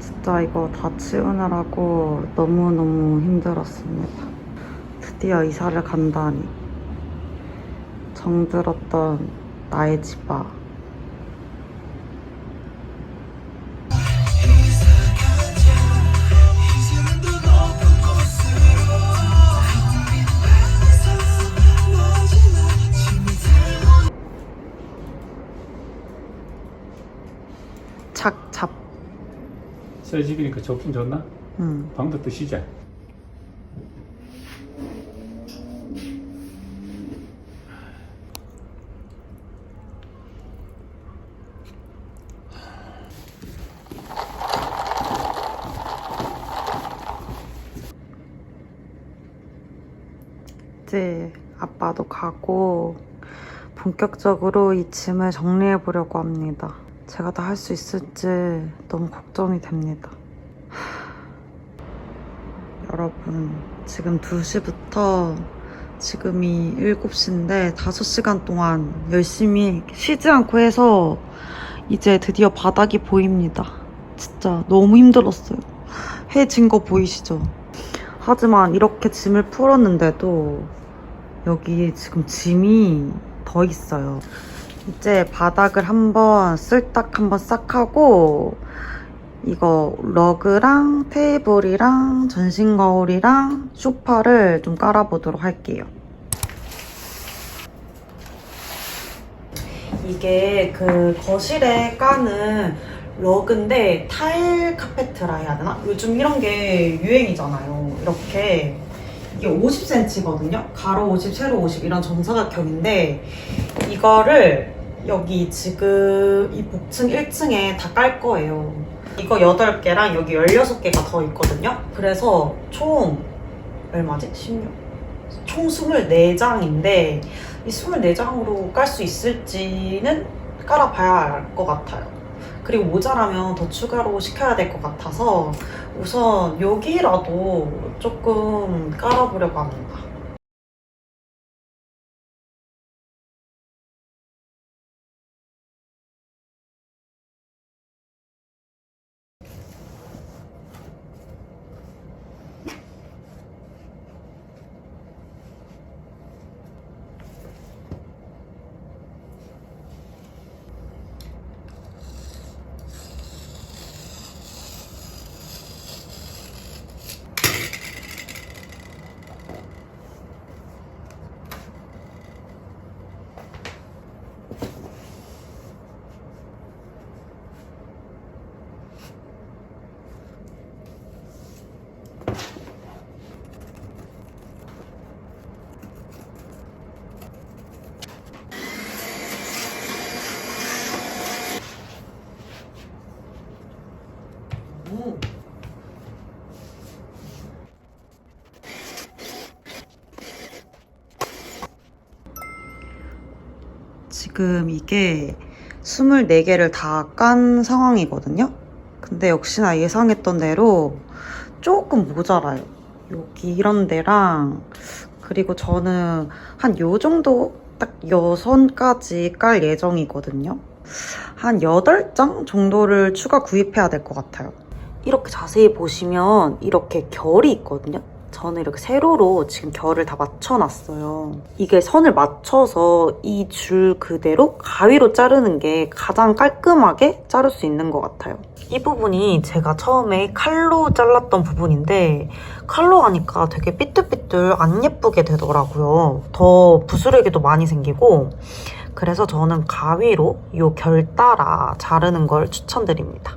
진짜 이거 다 치우느라고 너무너무 힘들었습니다. 드디어 이사를 간다니. 정들었던 나의 집아. 새 집이니까 좋긴 좋나? 음. 방도 또 쉬자. 이제 아빠도 가고 본격적으로 이 짐을 정리해 보려고 합니다. 제가 다 할 수 있을지 너무 걱정이 됩니다. 하... 여러분, 지금 2시부터 지금이 7시인데 5시간 동안 열심히 쉬지 않고 해서 이제 드디어 바닥이 보입니다. 진짜 너무 힘들었어요. 해진 거 보이시죠? 하지만 이렇게 짐을 풀었는데도 여기 지금 짐이 더 있어요. 이제 바닥을 한번 쓸딱 한번 싹 하고 이거 러그랑 테이블이랑 전신 거울이랑 소파를 좀 깔아보도록 할게요. 이게 그 거실에 까는 러그인데 타일 카페트라 해야 되나? 요즘 이런 게 유행이잖아요. 이렇게 이게 50cm거든요. 가로 50, 세로 50 이런 정사각형인데 이거를 여기 지금 이 복층 1층에 다 깔 거예요. 이거 8개랑 여기 16개가 더 있거든요. 그래서 총 얼마지? 16. 총 24장인데 이 24장으로 깔 수 있을지는 깔아봐야 알 것 같아요. 그리고 모자라면 더 추가로 시켜야 될 것 같아서 우선 여기라도 조금 깔아보려고 합니다. 오. 지금 이게 24개를 다 깐 상황이거든요. 근데 역시나 예상했던 대로 조금 모자라요. 여기 이런 데랑 그리고 저는 한 요 정도 딱 여선까지 깔 예정이거든요. 한 8장 정도를 추가 구입해야 될 것 같아요. 이렇게 자세히 보시면 이렇게 결이 있거든요. 저는 이렇게 세로로 지금 결을 다 맞춰놨어요. 이게 선을 맞춰서 이 줄 그대로 가위로 자르는 게 가장 깔끔하게 자를 수 있는 것 같아요. 이 부분이 제가 처음에 칼로 잘랐던 부분인데 칼로 하니까 되게 삐뚤삐뚤 안 예쁘게 되더라고요. 더 부스러기도 많이 생기고 그래서 저는 가위로 이 결 따라 자르는 걸 추천드립니다.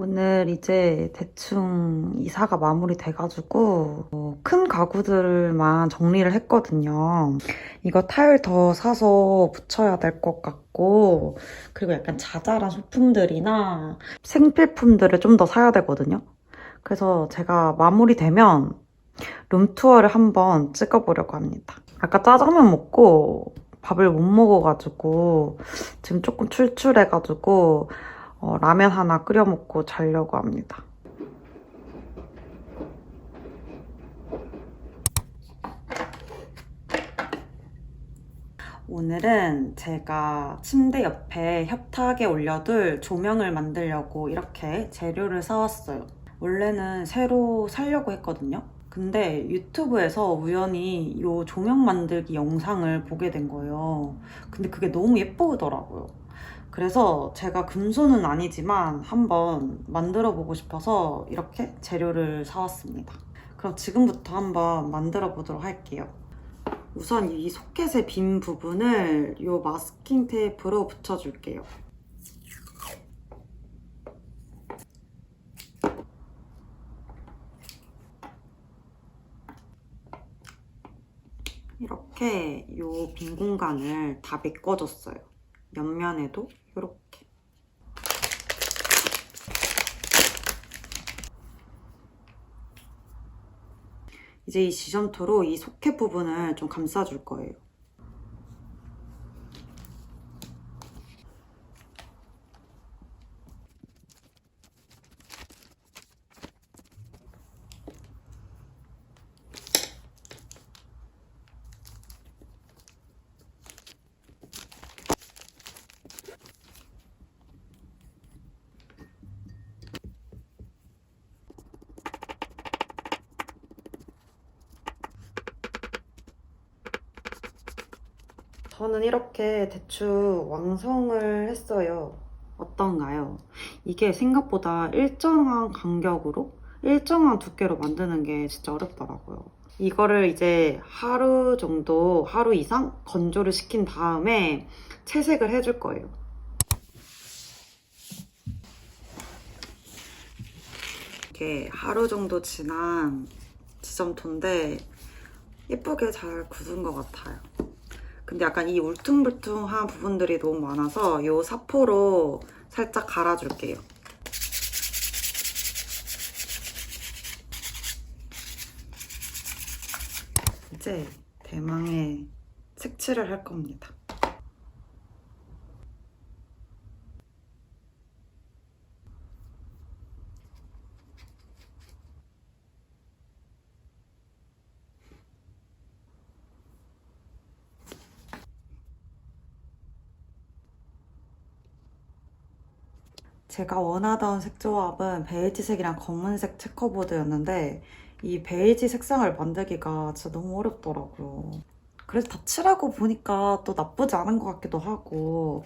오늘 이제 대충 이사가 마무리돼가지고 어, 큰 가구들만 정리를 했거든요. 이거 타일 더 사서 붙여야 될 것 같고 그리고 약간 자잘한 소품들이나 생필품들을 좀 더 사야 되거든요. 그래서 제가 마무리되면 룸투어를 한번 찍어보려고 합니다. 아까 짜장면 먹고 밥을 못 먹어가지고 지금 조금 출출해가지고 어, 라면 하나 끓여 먹고 자려고 합니다. 오늘은 제가 침대 옆에 협탁에 올려둘 조명을 만들려고 이렇게 재료를 사왔어요. 원래는 새로 살려고 했거든요. 근데 유튜브에서 우연히 이 조명 만들기 영상을 보게 된 거예요. 근데 그게 너무 예쁘더라고요. 그래서 제가 금손은 아니지만 한번 만들어 보고 싶어서 이렇게 재료를 사왔습니다. 그럼 지금부터 한번 만들어 보도록 할게요. 우선 이 소켓의 빈 부분을 이 마스킹 테이프로 붙여줄게요. 이렇게 이 빈 공간을 다 메꿔줬어요. 옆면에도 이렇게. 이제 이 지점토로 이 소켓 부분을 좀 감싸줄 거예요. 저는 이렇게 대충 완성을 했어요. 어떤가요? 이게 생각보다 일정한 간격으로 일정한 두께로 만드는 게 진짜 어렵더라고요. 이거를 이제 하루 정도, 하루 이상 건조를 시킨 다음에 채색을 해줄 거예요. 이게 하루 정도 지난 지점토인데 예쁘게 잘 굳은 것 같아요. 근데 약간 이 울퉁불퉁한 부분들이 너무 많아서 이 사포로 살짝 갈아줄게요. 이제 대망의 색칠을 할 겁니다. 제가 원하던 색 조합은 베이지색이랑 검은색 체커보드였는데 이 베이지 색상을 만들기가 진짜 너무 어렵더라고요. 그래서 다 칠하고 보니까 또 나쁘지 않은 것 같기도 하고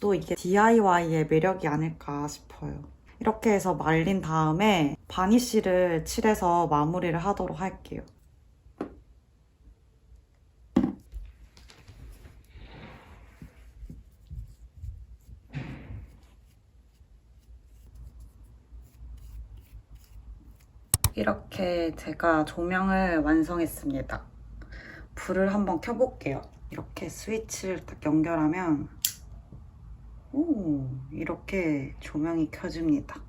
또 이게 DIY의 매력이 아닐까 싶어요. 이렇게 해서 말린 다음에 바니쉬를 칠해서 마무리를 하도록 할게요. 이렇게 제가 조명을 완성했습니다. 불을 한번 켜볼게요. 이렇게 스위치를 딱 연결하면 오 이렇게 조명이 켜집니다.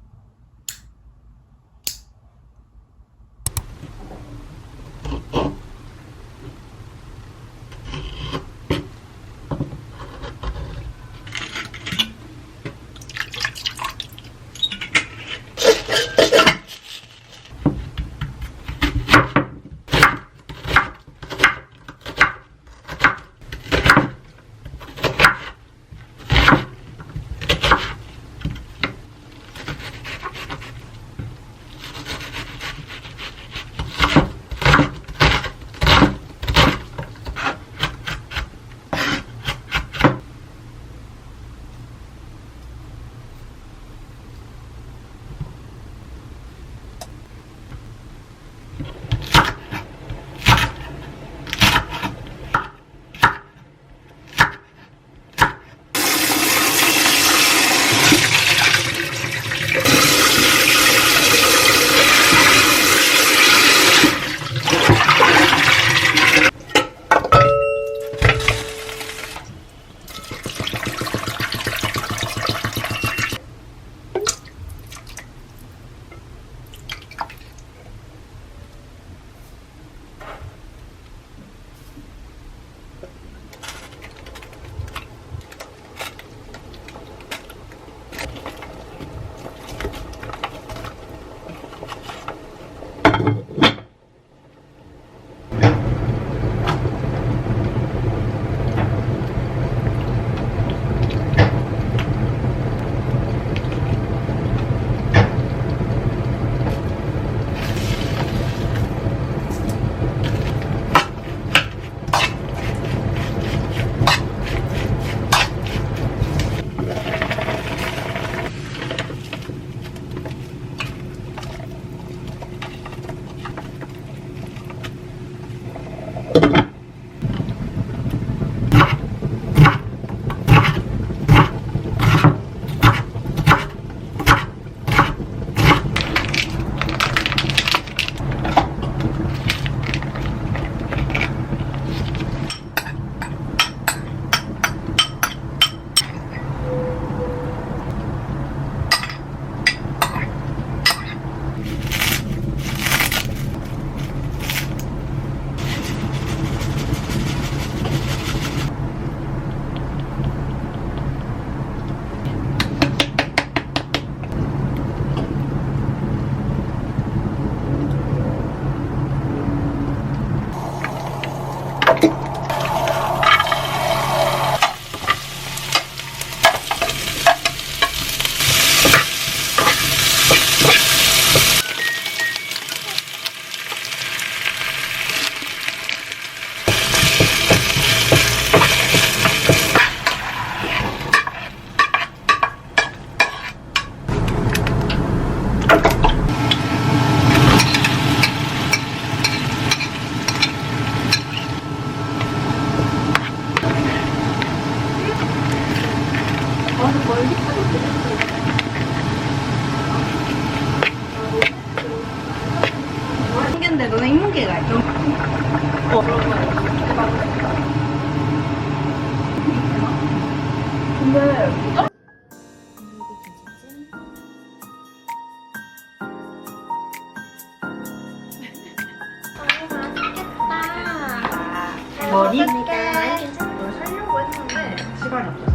머리? 감사합니다. 뭘 살려고 했는데 시간이 없어.